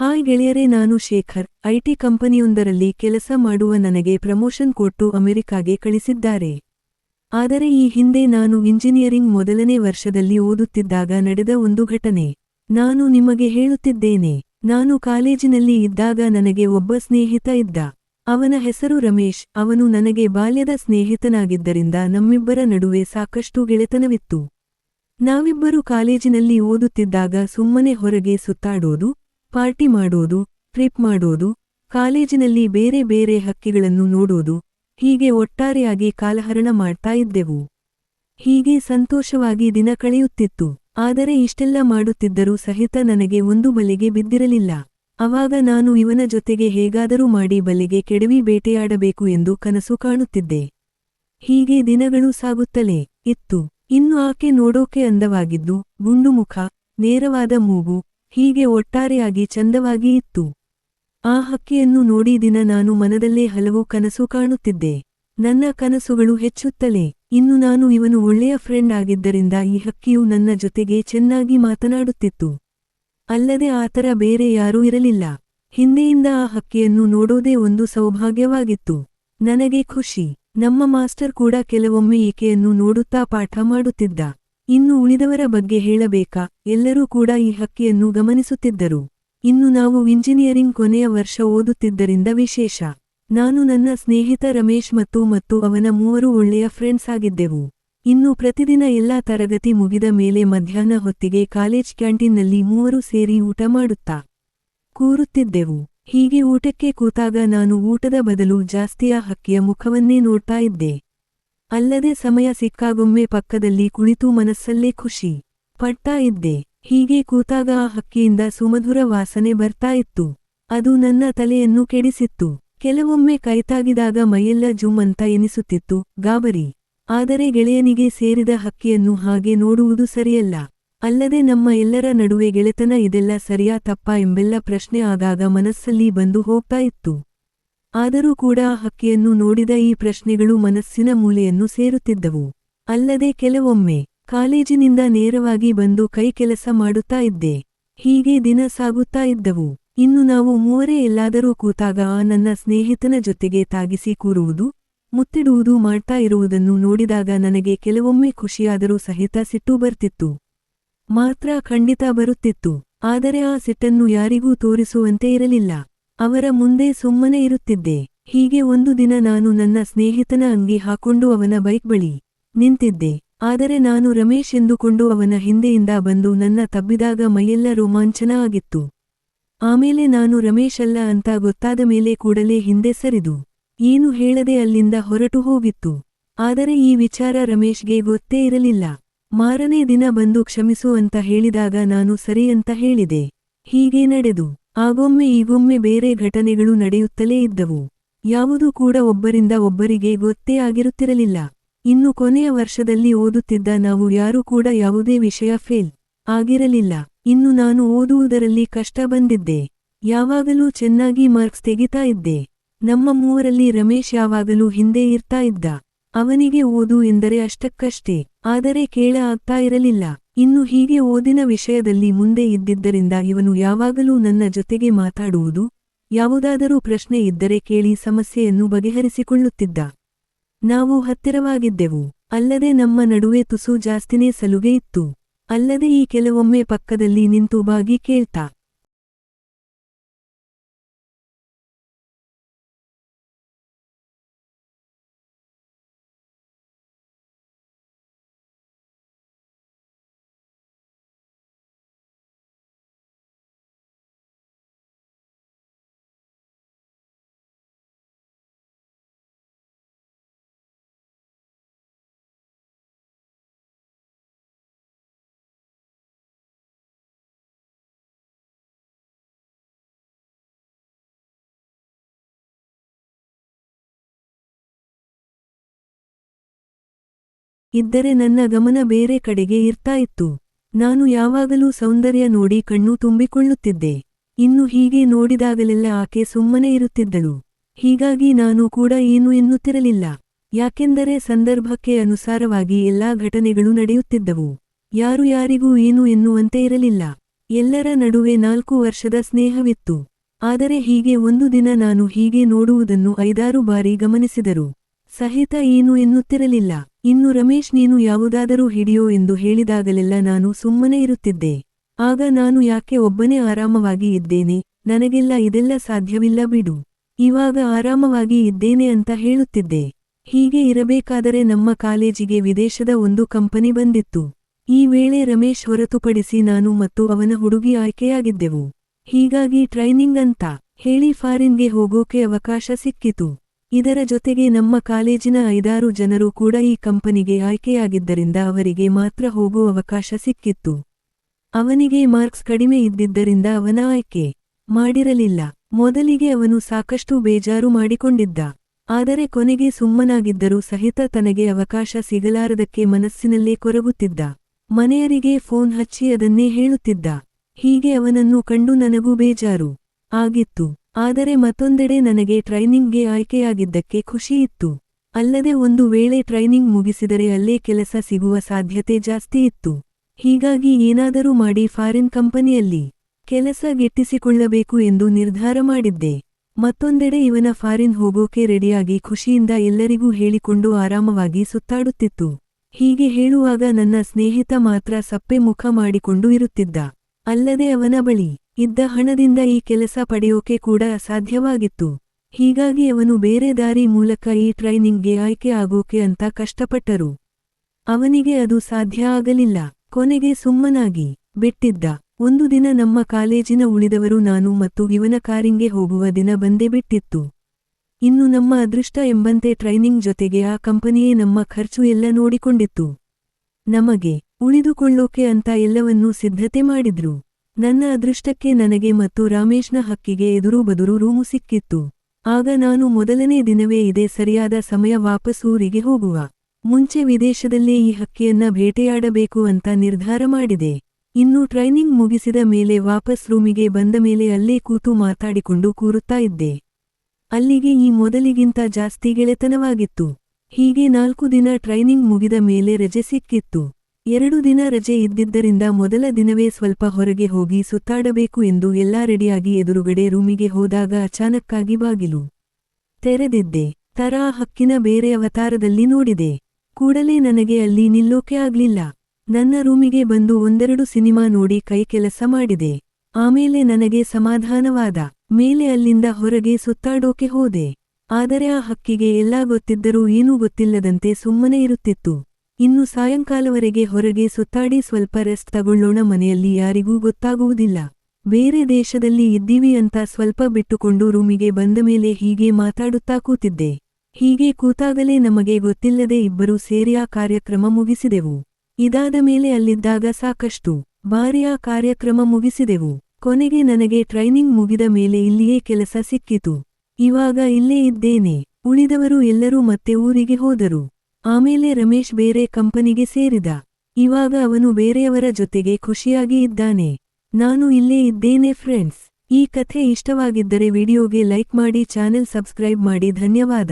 Hi ಗೆಳೆಯರೇ, ನಾನು Shekhar. IT ಕಂಪನಿಯೊಂದರಲ್ಲಿ ಕೆಲಸ ಮಾಡುವ ನನಗೆ ಪ್ರಮೋಷನ್ ಕೊಟ್ಟು ಅಮೆರಿಕಾಗೆ ಕಳಿಸಿದ್ದಾರೆ. ಆದರೆ ಈ ಹಿಂದೆ ನಾನು ಇಂಜಿನಿಯರಿಂಗ್ ಮೊದಲನೇ ವರ್ಷದಲ್ಲಿ ಓದುತ್ತಿದ್ದಾಗ ನಡೆದ ಒಂದು ಘಟನೆ. ನಾನು ನಿಮಗೆ ಹೇಳುತ್ತಿದ್ದೇನೆ, ನಾನು ಕಾಲೇಜಿನಲ್ಲಿ ಇದ್ದಾಗ ನನಗೆ ಒಬ್ಬ ಸ್ನೇಹಿತ ಇದ್ದ. ಅವನ ಹೆಸರು ರಮೇಶ್. ಅವನು ನನಗೆ ಬಾಲ್ಯದ ಸ್ನೇಹಿತನಾಗಿದ್ದರಿಂದ ನಮ್ಮಿಬ್ಬರ ನಡುವೆ ಸಾಕಷ್ಟು ಗೆಳೆತನವಿತ್ತು. ನಾವಿಬ್ಬರು ಕಾಲೇಜಿನಲ್ಲಿ ಓದುತ್ತಿದ್ದಾಗ ಸುಮ್ಮನೆ ಹೊರಗೆ ಸುತ್ತಾಡೋದು ಪಾರ್ಟಿ ಮಾಡೋದು, ಟ್ರಿಪ್ ಮಾಡೋದು, ಕಾಲೇಜಿನಲ್ಲಿ ಬೇರೆ ಬೇರೆ ಹಕ್ಕಿಗಳನ್ನು ನೋಡೋದು, ಹೀಗೆ ಒಟ್ಟಾರೆಯಾಗಿ ಕಾಲಹರಣ ಮಾಡ್ತಾ ಇದ್ದೆವು. ಹೀಗೆ ಸಂತೋಷವಾಗಿ ದಿನ ಕಳೆಯುತ್ತಿತ್ತು. ಆದರೆ ಇಷ್ಟೆಲ್ಲ ಮಾಡುತ್ತಿದ್ದರೂ ಸಹಿತ ನನಗೆ ಒಂದು ಬಲೆಗೆ ಬಿದ್ದಿರಲಿಲ್ಲ. ಅವಾಗ ನಾನು ಇವನ ಜೊತೆಗೆ ಹೇಗಾದರೂ ಮಾಡಿ ಬಲೆಗೆ ಕೆಡವಿ ಬೇಟೆಯಾಡಬೇಕು ಎಂದು ಕನಸು ಕಾಣುತ್ತಿದ್ದೆ. ಹೀಗೆ ದಿನಗಳು ಸಾಗುತ್ತಲೇ ಇತ್ತು. ಇನ್ನು ಆಕೆ ನೋಡೋಕೆ ಅಂದವಾಗಿದ್ದು ಗುಂಡುಮುಖ ನೇರವಾದ ಮೂಗು ಹೀಗೆ ಒಟ್ಟಾರೆಯಾಗಿ ಚಂದವಾಗಿ ಇತ್ತು. ಆ ಹಕ್ಕಿಯನ್ನು ನೋಡಿ ದಿನ ನಾನು ಮನದಲ್ಲೇ ಹಲವು ಕನಸು ಕಾಣುತ್ತಿದ್ದೆ. ನನ್ನ ಕನಸುಗಳು ಹೆಚ್ಚುತ್ತಲೇ. ಇನ್ನು ನಾನು ಇವನು ಒಳ್ಳೆಯ ಫ್ರೆಂಡ್ ಆಗಿದ್ದರಿಂದ ಈ ಹಕ್ಕಿಯು ನನ್ನ ಜೊತೆಗೆ ಚೆನ್ನಾಗಿ ಮಾತನಾಡುತ್ತಿತ್ತು. ಅಲ್ಲದೆ ಆತರ ಬೇರೆ ಯಾರೂ ಇರಲಿಲ್ಲ. ಹಿಂದೆಯಿಂದ ಆ ಹಕ್ಕಿಯನ್ನು ನೋಡೋದೇ ಒಂದು ಸೌಭಾಗ್ಯವಾಗಿತ್ತು. ನನಗೆ ಖುಷಿ. ನಮ್ಮ ಮಾಸ್ಟರ್ ಕೂಡ ಕೆಲವೊಮ್ಮೆ ಈಕೆಯನ್ನು ನೋಡುತ್ತಾ ಪಾಠ ಮಾಡುತ್ತಿದ್ದ. ಇನ್ನು ಉಳಿದವರ ಬಗ್ಗೆ ಹೇಳಬೇಕಾ? ಎಲ್ಲರೂ ಕೂಡ ಈ ಹಕ್ಕಿಯನ್ನು ಗಮನಿಸುತ್ತಿದ್ದರು. ಇನ್ನು ನಾವು ಇಂಜಿನಿಯರಿಂಗ್ ಕೊನೆಯ ವರ್ಷ ಓದುತ್ತಿದ್ದರಿಂದ ವಿಶೇಷ. ನಾನು ನನ್ನ ಸ್ನೇಹಿತ ರಮೇಶ್ ಮತ್ತು ಮತ್ತು ಅವನ ಮೂವರು ಒಳ್ಳೆಯ ಫ್ರೆಂಡ್ಸ್ ಆಗಿದ್ದೆವು. ಇನ್ನು ಪ್ರತಿದಿನ ಎಲ್ಲಾ ತರಗತಿ ಮುಗಿದ ಮೇಲೆ ಮಧ್ಯಾಹ್ನ ಹೊತ್ತಿಗೆ ಕಾಲೇಜ್ ಕ್ಯಾಂಟೀನ್ನಲ್ಲಿ ಮೂವರು ಸೇರಿ ಊಟ ಮಾಡುತ್ತಾ ಕೂರುತ್ತಿದ್ದೆವು. ಹೀಗೆ ಊಟಕ್ಕೆ ಕೂತಾಗ ನಾನು ಊಟದ ಬದಲು ಜಾಸ್ತಿಯ ಹಕ್ಕಿಯ ಮುಖವನ್ನೇ ನೋಡ್ತಾ ಇದ್ದೆ. ಅಲ್ಲದೆ ಸಮಯ ಸಿಕ್ಕಾಗೊಮ್ಮೆ ಪಕ್ಕದಲ್ಲಿ ಕುಳಿತು ಮನಸ್ಸಲ್ಲೇ ಖುಷಿ ಪಡ್ತಾ ಇದ್ದೆ. ಹೀಗೆ ಕೂತಾಗ ಆ ಹಕ್ಕಿಯಿಂದ ಸುಮಧುರ ವಾಸನೆ ಬರ್ತಾ ಇತ್ತು. ಅದು ನನ್ನ ತಲೆಯನ್ನು ಕೆಡಿಸಿತ್ತು. ಕೆಲವೊಮ್ಮೆ ಕೈತಾಗಿದಾಗ ಮೈಯೆಲ್ಲ ಜುಮ್ ಅಂತ ಎನಿಸುತ್ತಿತ್ತು. ಗಾಬರಿ. ಆದರೆ ಗೆಳೆಯನಿಗೆ ಸೇರಿದ ಹಕ್ಕಿಯನ್ನು ಹಾಗೆ ನೋಡುವುದು ಸರಿಯಲ್ಲ. ಅಲ್ಲದೆ ನಮ್ಮ ಎಲ್ಲರ ನಡುವೆ ಗೆಳೆತನ ಇದೆಲ್ಲ ಸರಿಯಾ ತಪ್ಪಾ ಎಂಬೆಲ್ಲ ಪ್ರಶ್ನೆ ಆಗಾಗ ಮನಸ್ಸಲ್ಲಿ ಬಂದು ಹೋಗ್ತಾ ಇತ್ತು. ಆದರೂ ಕೂಡ ಹಕ್ಕಿಯನ್ನು ನೋಡಿದ ಈ ಪ್ರಶ್ನೆಗಳು ಮನಸ್ಸಿನ ಮೂಲೆಯನ್ನು ಸೇರುತ್ತಿದ್ದವು. ಅಲ್ಲದೆ ಕೆಲವೊಮ್ಮೆ ಕಾಲೇಜಿನಿಂದ ನೇರವಾಗಿ ಬಂದು ಕೈ ಕೆಲಸ ಮಾಡುತ್ತಾ ಇದ್ದೆ. ಹೀಗೆ ದಿನ ಸಾಗುತ್ತಾ ಇದ್ದವು. ಇನ್ನು ನಾವು ಮೂವರೇ ಎಲ್ಲಾದರೂ ಕೂತಾಗ ನನ್ನ ಸ್ನೇಹಿತನ ಜೊತೆಗೆ ತಾಗಿಸಿ ಕೂರುವುದು, ಮುತ್ತಿಡುವುದು ಮಾಡ್ತಾ ಇರುವುದನ್ನು ನೋಡಿದಾಗ ನನಗೆ ಕೆಲವೊಮ್ಮೆ ಖುಷಿಯಾದರೂ ಸಹಿತ ಸಿಟ್ಟು ಬರ್ತಿತ್ತು. ಮಾತ್ರ ಖಂಡಿತ ಬರುತ್ತಿತ್ತು. ಆದರೆ ಆ ಸಿಟ್ಟನ್ನು ಯಾರಿಗೂ ತೋರಿಸುವಂತೆ ಇರಲಿಲ್ಲ. ಅವರ ಮುಂದೆ ಸುಮ್ಮನೆ ಇರುತ್ತಿದ್ದೆ. ಹೀಗೆ ಒಂದು ದಿನ ನಾನು ನನ್ನ ಸ್ನೇಹಿತನ ಅಂಗಿ ಹಾಕೊಂಡು ಅವನ ಬೈಕ್ ಬಳಿ ನಿಂತಿದ್ದೆ. ಆದರೆ ನಾನು ರಮೇಶ್ ಎಂದುಕೊಂಡು ಅವನ ಹಿಂದೆಯಿಂದ ಬಂದು ನನ್ನ ತಬ್ಬಿದಾಗ ಮೈಯೆಲ್ಲ ರೋಮಾಂಚನ ಆಗಿತ್ತು. ಆಮೇಲೆ ನಾನು ರಮೇಶ್ ಅಲ್ಲ ಅಂತ ಗೊತ್ತಾದ ಮೇಲೆ ಕೂಡಲೇ ಹಿಂದೆ ಸರಿದು. ಏನು ಹೇಳದೆ ಅಲ್ಲಿಂದ ಹೊರಟು ಹೋಗಿತ್ತು. ಆದರೆ ಈ ವಿಚಾರ ರಮೇಶ್ಗೆ ಗೊತ್ತೇ ಇರಲಿಲ್ಲ. ಮಾರನೇ ದಿನ ಬಂದು ಕ್ಷಮಿಸು ಅಂತ ಹೇಳಿದಾಗ ನಾನು ಸರಿ ಅಂತ ಹೇಳಿದೆ. ಹೀಗೆ ನಡೆದು ಆಗೊಮ್ಮೆ ಈಗೊಮ್ಮೆ ಬೇರೆ ಘಟನೆಗಳು ನಡೆಯುತ್ತಲೇ ಇದ್ದವು. ಯಾವುದೂ ಕೂಡ ಒಬ್ಬರಿಂದ ಒಬ್ಬರಿಗೆ ಗೊತ್ತೇ ಆಗಿರುತ್ತಿರಲಿಲ್ಲ. ಇನ್ನು ಕೊನೆಯ ವರ್ಷದಲ್ಲಿ ಓದುತ್ತಿದ್ದ ನಾವು ಯಾರೂ ಕೂಡ ಯಾವುದೇ ವಿಷಯ ಫೇಲ್ ಆಗಿರಲಿಲ್ಲ. ಇನ್ನು ನಾನು ಓದುವುದರಲ್ಲಿ ಕಷ್ಟ ಬಂದಿದ್ದೆ. ಯಾವಾಗಲೂ ಚೆನ್ನಾಗಿ ಮಾರ್ಕ್ಸ್ ತೆಗಿತಾ ಇದ್ದೆ. ನಮ್ಮ ಮೂವರಲ್ಲಿ ರಮೇಶ್ ಯಾವಾಗಲೂ ಹಿಂದೆ ಇರ್ತಾ ಇದ್ದ. ಅವನಿಗೆ ಓದು ಎಂದರೆ ಅಷ್ಟಕ್ಕಷ್ಟೇ. ಆದರೆ ಕೇಳ ಆಗ್ತಾ ಇರಲಿಲ್ಲ. ಇನ್ನು ಹೀಗೆ ಓದಿನ ವಿಷಯದಲ್ಲಿ ಮುಂದೆ ಇದ್ದಿದ್ದರಿಂದ ಇವನು ಯಾವಾಗಲೂ ನನ್ನ ಜೊತೆಗೆ ಮಾತಾಡುವುದು, ಯಾವುದಾದರೂ ಪ್ರಶ್ನೆ ಇದ್ದರೆ ಕೇಳಿ ಸಮಸ್ಯೆಯನ್ನು ಬಗೆಹರಿಸಿಕೊಳ್ಳುತ್ತಿದ್ದ. ನಾವು ಹತ್ತಿರವಾಗಿದ್ದೆವು, ಅಲ್ಲದೆ ನಮ್ಮ ನಡುವೆ ತುಸು ಜಾಸ್ತಿನೇ ಸಲುಗೆ ಇತ್ತು. ಅಲ್ಲದೆ ಈ ಕೆಲವೊಮ್ಮೆ ಪಕ್ಕದಲ್ಲಿ ನಿಂತು ಬಾಗಿ ಕೇಳ್ತಾ ಇದ್ದರೆ ನನ್ನ ಗಮನ ಬೇರೆ ಕಡೆಗೆ ಇರ್ತಾ ಇತ್ತು. ನಾನು ಯಾವಾಗಲೂ ಸೌಂದರ್ಯ ನೋಡಿ ಕಣ್ಣು ತುಂಬಿಕೊಳ್ಳುತ್ತಿದ್ದೆ. ಇನ್ನು ಹೀಗೆ ನೋಡಿದಾಗಲೆಲ್ಲ ಆಕೆ ಸುಮ್ಮನೆ ಇರುತ್ತಿದ್ದಳು. ಹೀಗಾಗಿ ನಾನು ಕೂಡ ಏನು ಎನ್ನುತ್ತಿರಲಿಲ್ಲ. ಯಾಕೆಂದರೆ ಸಂದರ್ಭಕ್ಕೆ ಅನುಸಾರವಾಗಿ ಎಲ್ಲಾ ಘಟನೆಗಳು ನಡೆಯುತ್ತಿದ್ದವು. ಯಾರು ಯಾರಿಗೂ ಏನು ಎನ್ನುವಂತೆ ಇರಲಿಲ್ಲ. ಎಲ್ಲರ ನಡುವೆ ನಾಲ್ಕು ವರ್ಷದ ಸ್ನೇಹವಿತ್ತು. ಆದರೆ ಹೀಗೆ ಒಂದು ದಿನ ನಾನು ಹೀಗೆ ನೋಡುವುದನ್ನು ಐದಾರು ಬಾರಿ ಗಮನಿಸಿದರು. ಸಹಿತ ಏನು ಎನ್ನುತ್ತಿರಲಿಲ್ಲ. ಇನ್ನು ರಮೇಶ್, ನೀನು ಯಾವುದಾದರೂ ಹಿಡಿಯೋ ಎಂದು ಹೇಳಿದಾಗಲೆಲ್ಲ ನಾನು ಸುಮ್ಮನೆ ಇರುತ್ತಿದ್ದೆ. ಆಗ ನಾನು ಯಾಕೆ ಒಬ್ಬನೇ ಆರಾಮವಾಗಿ ಇದ್ದೇನೆ? ನನಗೆಲ್ಲ ಇದೆಲ್ಲ ಸಾಧ್ಯವಿಲ್ಲ ಬಿಡು. ಇವಾಗ ಆರಾಮವಾಗಿ ಇದ್ದೇನೆ ಅಂತ ಹೇಳುತ್ತಿದ್ದೆ. ಹೀಗೆ ಇರಬೇಕಾದರೆ ನಮ್ಮ ಕಾಲೇಜಿಗೆ ವಿದೇಶದ ಒಂದು ಕಂಪನಿ ಬಂದಿತ್ತು. ಈ ವೇಳೆ ರಮೇಶ್ ಹೊರತುಪಡಿಸಿ ನಾನು ಮತ್ತು ಅವನ ಹುಡುಗಿ ಆಯ್ಕೆಯಾಗಿದ್ದೆವು. ಹೀಗಾಗಿ ಟ್ರೈನಿಂಗ್ ಅಂತ ಹೇಳಿ ಫಾರಿನ್ಗೆ ಹೋಗೋಕೆ ಅವಕಾಶ ಸಿಕ್ಕಿತು. ಇದರ ಜೊತೆಗೆ ನಮ್ಮ ಕಾಲೇಜಿನ ಐದಾರು ಜನರು ಕೂಡ ಈ ಕಂಪನಿಗೆ ಆಯ್ಕೆಯಾಗಿದ್ದರಿಂದ ಅವರಿಗೆ ಮಾತ್ರ ಹೋಗುವ ಅವಕಾಶ ಸಿಕ್ಕಿತ್ತು. ಅವನಿಗೆ ಮಾರ್ಕ್ಸ್ ಕಡಿಮೆ ಇದ್ದಿದ್ದರಿಂದ ಅವನ ಆಯ್ಕೆ ಮಾಡಿರಲಿಲ್ಲ. ಮೊದಲಿಗೆ ಅವನು ಸಾಕಷ್ಟು ಬೇಜಾರು ಮಾಡಿಕೊಂಡಿದ್ದ. ಆದರೆ ಕೊನೆಗೆ ಸುಮ್ಮನಾಗಿದ್ದರೂ ಸಹಿತ ತನಗೆ ಅವಕಾಶ ಸಿಗಲಾರದಕ್ಕೆ ಮನಸ್ಸಿನಲ್ಲೇ ಕೊರಗುತ್ತಿದ್ದ. ಮನೆಯರಿಗೆ ಫೋನ್ ಹಚ್ಚಿ ಅದನ್ನೇ ಹೇಳುತ್ತಿದ್ದ. ಹೀಗೆ ಅವನನ್ನು ಕಂಡು ನನಗೂ ಬೇಜಾರು ಆಗಿತ್ತು. ಆದರೆ ಮತ್ತೊಂದೆಡೆ ನನಗೆ ಟ್ರೈನಿಂಗ್ಗೆ ಆಯ್ಕೆಯಾಗಿದ್ದಕ್ಕೆ ಖುಷಿಯಿತ್ತು ಅಲ್ಲದೆ ಒಂದು ವೇಳೆ ಟ್ರೈನಿಂಗ್ ಮುಗಿಸಿದರೆ ಅಲ್ಲೇ ಕೆಲಸ ಸಿಗುವ ಸಾಧ್ಯತೆ ಜಾಸ್ತಿ ಇತ್ತು. ಹೀಗಾಗಿ ಏನಾದರೂ ಮಾಡಿ ಫಾರಿನ್ ಕಂಪನಿಯಲ್ಲಿ ಕೆಲಸ ಗಿಟ್ಟಿಸಿಕೊಳ್ಳಬೇಕು ಎಂದು ನಿರ್ಧಾರ ಮಾಡಿದ್ದೆ. ಮತ್ತೊಂದೆಡೆ ಇವನ ಫಾರಿನ್ ಹೋಗೋಕೆ ರೆಡಿಯಾಗಿ ಖುಷಿಯಿಂದ ಎಲ್ಲರಿಗೂ ಹೇಳಿಕೊಂಡು ಆರಾಮವಾಗಿ ಸುತ್ತಾಡುತ್ತಿತ್ತು. ಹೀಗೆ ಹೇಳುವಾಗ ನನ್ನ ಸ್ನೇಹಿತ ಮಾತ್ರ ಸಪ್ಪೆ ಮುಖ ಮಾಡಿಕೊಂಡು ಇರುತ್ತಿದ್ದ. ಅಲ್ಲದೆ ಅವನ ಬಳಿ ಇದ್ದ ಹಣದಿಂದ ಈ ಕೆಲಸ ಪಡೆಯೋಕೆ ಕೂಡ ಅಸಾಧ್ಯವಾಗಿತ್ತು. ಹೀಗಾಗಿ ಅವನು ಬೇರೆ ದಾರಿ ಮೂಲಕ ಈ ಟ್ರೈನಿಂಗ್ಗೆ ಆಯ್ಕೆ ಆಗೋಕೆ ಅಂತ ಕಷ್ಟಪಟ್ಟರು. ಅವನಿಗೆ ಅದು ಸಾಧ್ಯ ಆಗಲಿಲ್ಲ. ಕೊನೆಗೆ ಸುಮ್ಮನಾಗಿ ಬಿಟ್ಟಿದ್ದ. ಒಂದು ದಿನ ನಮ್ಮ ಕಾಲೇಜಿನ ಉಳಿದವರು ನಾನು ಮತ್ತು ಇವನ ಕಾರಿಂಗೆ ಹೋಗುವ ದಿನ ಬಂದೇ ಬಿಟ್ಟಿತ್ತು. ಇನ್ನು ನಮ್ಮ ಅದೃಷ್ಟ ಎಂಬಂತೆ ಟ್ರೈನಿಂಗ್ ಜೊತೆಗೆ ಆ ಕಂಪನಿಯೇ ನಮ್ಮ ಖರ್ಚು ಎಲ್ಲ ನೋಡಿಕೊಂಡಿತ್ತು. ನಮಗೆ ಉಳಿದುಕೊಳ್ಳೋಕೆ ಅಂತ ಎಲ್ಲವನ್ನೂ ಸಿದ್ಧತೆ ಮಾಡಿದ್ರು. ನನ್ನ ಅದೃಷ್ಟಕ್ಕೆ ನನಗೆ ಮತ್ತು ರಾಮೇಶ್ನ ಹಕ್ಕಿಗೆ ಎದುರು ಬದುರು ರೂಮು ಸಿಕ್ಕಿತ್ತು. ಆಗ ನಾನು ಮೊದಲನೇ ದಿನವೇ ಇದೇ ಸರಿಯಾದ ಸಮಯ ವಾಪಸ್ ಊರಿಗೆ ಹೋಗುವ. ಮುಂಚೆ ವಿದೇಶದಲ್ಲೇ ಈ ಹಕ್ಕಿಯನ್ನ ಭೇಟೆಯಾಡಬೇಕು ಅಂತ ನಿರ್ಧಾರ ಮಾಡಿದೆ. ಇನ್ನು ಟ್ರೈನಿಂಗ್ ಮುಗಿಸಿದ ಮೇಲೆ ವಾಪಸ್ ರೂಮಿಗೆ ಬಂದ ಮೇಲೆ ಅಲ್ಲೇ ಕೂತು ಮಾತಾಡಿಕೊಂಡು ಕೂರುತ್ತಾ ಇದ್ದೆ. ಅಲ್ಲಿಗೆ ಈ ಮೊದಲಿಗಿಂತ ಜಾಸ್ತಿ ಗೆಳೆತನವಾಗಿತ್ತು. ಹೀಗೆ ನಾಲ್ಕು ದಿನ ಟ್ರೈನಿಂಗ್ ಮುಗಿದ ಮೇಲೆ ರಜೆ ಸಿಕ್ಕಿತ್ತು. ಎರಡು ದಿನ ರಜೆ ಇದ್ದಿದ್ದರಿಂದ ಮೊದಲ ದಿನವೇ ಸ್ವಲ್ಪ ಹೊರಗೆ ಹೋಗಿ ಸುತ್ತಾಡಬೇಕು ಎಂದು ಎಲ್ಲಾ ರೆಡಿಯಾಗಿ ಎದುರುಗಡೆ ರೂಮಿಗೆ ಹೋದಾಗ ಅಚಾನಕ್ಕಾಗಿ ಬಾಗಿಲು ತೆರೆದಿದ್ದೆ. ತರಾ ಹಕ್ಕಿನ ಬೇರೆ ಅವತಾರದಲ್ಲಿ ನೋಡಿದೆ. ಕೂಡಲೇ ನನಗೆ ಅಲ್ಲಿ ನಿಲ್ಲೋಕೆ ಆಗ್ಲಿಲ್ಲ. ನನ್ನ ರೂಮಿಗೆ ಬಂದು ಒಂದೆರಡು ಸಿನಿಮಾ ನೋಡಿ ಕೈ ಕೆಲಸ ಮಾಡಿದೆ. ಆಮೇಲೆ ನನಗೆ ಸಮಾಧಾನವಾದ ಮೇಲೆ ಅಲ್ಲಿಂದ ಹೊರಗೆ ಸುತ್ತಾಡೋಕೆ ಹೋದೆ. ಆದರೆ ಆ ಹಕ್ಕಿಗೆ ಎಲ್ಲಾ ಗೊತ್ತಿದ್ದರೂ ಏನೂ ಗೊತ್ತಿಲ್ಲದಂತೆ ಸುಮ್ಮನೆ ಇರುತ್ತಿತ್ತು. ಇನ್ನು ಸಾಯಂಕಾಲವರೆಗೆ ಹೊರಗೆ ಸುತ್ತಾಡಿ ಸ್ವಲ್ಪ ರೆಸ್ಟ್ ತಗೊಳ್ಳೋಣ ಮನೆಯಲ್ಲಿ ಯಾರಿಗೂ ಗೊತ್ತಾಗುವುದಿಲ್ಲ. ಬೇರೆ ದೇಶದಲ್ಲಿ ಇದ್ದೀವಿ ಅಂತ ಸ್ವಲ್ಪ ಬಿಟ್ಟುಕೊಂಡು ರೂಮಿಗೆ ಬಂದ ಮೇಲೆ ಹೀಗೆ ಮಾತಾಡುತ್ತಾ ಕೂತಿದ್ದೆ. ಹೀಗೆ ಕೂತಾಗಲೇ ನಮಗೆ ಗೊತ್ತಿಲ್ಲದೆ ಇಬ್ಬರೂ ಸೇರಿ ಆ ಕಾರ್ಯಕ್ರಮ ಮುಗಿಸಿದೆವು. ಇದಾದ ಮೇಲೆ ಅಲ್ಲಿದ್ದಾಗ ಸಾಕಷ್ಟು ಬಾರಿ ಆ ಕಾರ್ಯಕ್ರಮ ಮುಗಿಸಿದೆವು. ಕೊನೆಗೆ ನನಗೆ ಟ್ರೈನಿಂಗ್ ಮುಗಿದ ಮೇಲೆ ಇಲ್ಲಿಯೇ ಕೆಲಸ ಸಿಕ್ಕಿತು. ಇವಾಗ ಇಲ್ಲೇ ಇದ್ದೇನೆ. ಉಳಿದವರು ಎಲ್ಲರೂ ಮತ್ತೆ ಊರಿಗೆ ಹೋದರು. ಆಮೇಲೆ ರಮೇಶ್ ಬೇರೆ ಕಂಪನಿಗೆ ಸೇರಿದ. ಇವಾಗ ಅವನು ಬೇರೆಯವರ ಜೊತೆಗೆ ಖುಷಿಯಾಗಿ ಇದ್ದಾನೆ. ನಾನು ಇಲ್ಲೇ ಇದ್ದೇನೆ ಫ್ರೆಂಡ್ಸ್. ಈ ಕಥೆ ಇಷ್ಟವಾಗಿದ್ದರೆ ವಿಡಿಯೋಗೆ ಲೈಕ್ ಮಾಡಿ, ಚಾನೆಲ್ ಸಬ್ಸ್ಕ್ರೈಬ್ ಮಾಡಿ, ಧನ್ಯವಾದ.